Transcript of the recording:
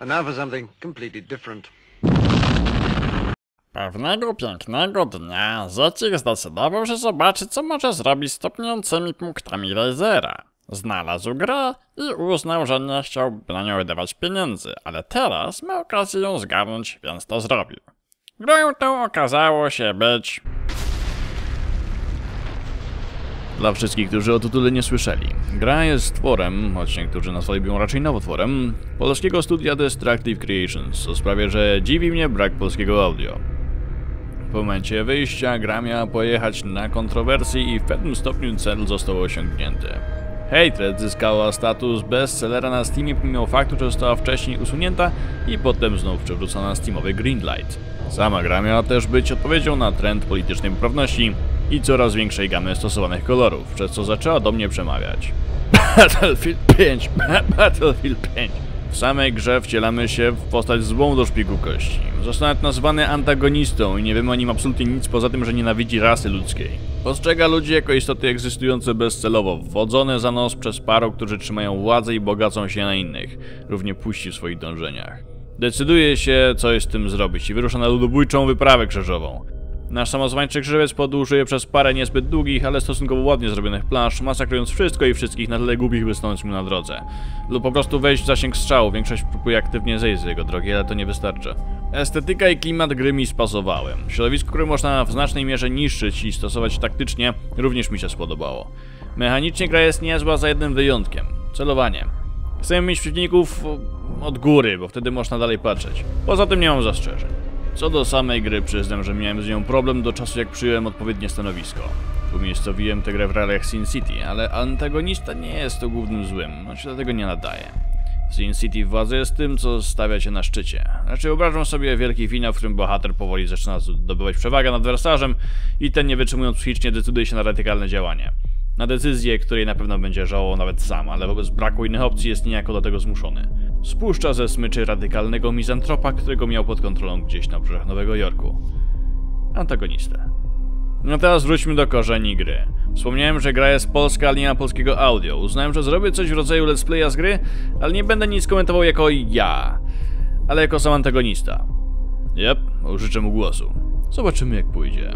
And now for something completely different. Pewnego pięknego dnia Zecik zdecydował się zobaczyć, co może zrobić z topniącymi punktami lasera. Znalazł grę i uznał, że nie chciałby na nią wydawać pieniędzy, ale teraz ma okazję ją zgarnąć, więc to zrobił. Grą tą okazało się być... Dla wszystkich, którzy o tytule nie słyszeli. Gra jest tworem, choć niektórzy nazwaliby ją raczej nowotworem, polskiego studia Destructive Creations, o sprawie, że dziwi mnie brak polskiego audio. W momencie wyjścia gra miała pojechać na kontrowersji i w pewnym stopniu cel został osiągnięty. Hatred zyskała status bestsellera na Steamie pomimo faktu, że została wcześniej usunięta i potem znów przywrócona na Steamowy Greenlight. Sama gra miała też być odpowiedzią na trend politycznej poprawności i coraz większej gamy stosowanych kolorów, przez co zaczęła do mnie przemawiać. Battlefield 5! Battlefield 5! W samej grze wcielamy się w postać złą do szpiku kości. Został nazwany antagonistą i nie wiemy o nim absolutnie nic poza tym, że nienawidzi rasy ludzkiej. Postrzega ludzi jako istoty egzystujące bezcelowo, wwodzone za nos przez paru, którzy trzymają władzę i bogacą się na innych, równie puści w swoich dążeniach. Decyduje się, co jest z tym zrobić i wyrusza na ludobójczą wyprawę krzyżową. Nasz samozwańczy krzyżowiec podróżuje przez parę niezbyt długich, ale stosunkowo ładnie zrobionych plansz, masakrując wszystko i wszystkich na tyle głupich, by stanąć mu na drodze. Lub po prostu wejść w zasięg strzału, większość próbuje aktywnie zejść z jego drogi, ale to nie wystarcza. Estetyka i klimat gry mi spasowały. Środowisko, które można w znacznej mierze niszczyć i stosować taktycznie, również mi się spodobało. Mechanicznie gra jest niezła za jednym wyjątkiem. Celowanie. Chcę mieć przeciwników od góry, bo wtedy można dalej patrzeć. Poza tym nie mam zastrzeżeń. Co do samej gry, przyznam, że miałem z nią problem do czasu jak przyjąłem odpowiednie stanowisko. Umiejscowiłem tę grę w realiach Sin City, ale antagonista nie jest to głównym złym, on się do tego nie nadaje. W Sin City władza jest tym, co stawia się na szczycie. Raczej wyobrażam sobie wielki finał, w którym bohater powoli zaczyna zdobywać przewagę nad adwersarzem i ten nie wytrzymując psychicznie decyduje się na radykalne działanie. Na decyzję, której na pewno będzie żałował nawet sam, ale wobec braku innych opcji jest niejako do tego zmuszony. Spuszcza ze smyczy radykalnego mizantropa, którego miał pod kontrolą gdzieś na obrzeżach Nowego Jorku. Antagonistę. No teraz wróćmy do korzeni gry. Wspomniałem, że gra jest polska, ale nie ma polskiego audio. Uznałem, że zrobię coś w rodzaju let's playa z gry, ale nie będę nic komentował jako ja, ale jako sam antagonista. Jep, użyczę mu głosu. Zobaczymy jak pójdzie.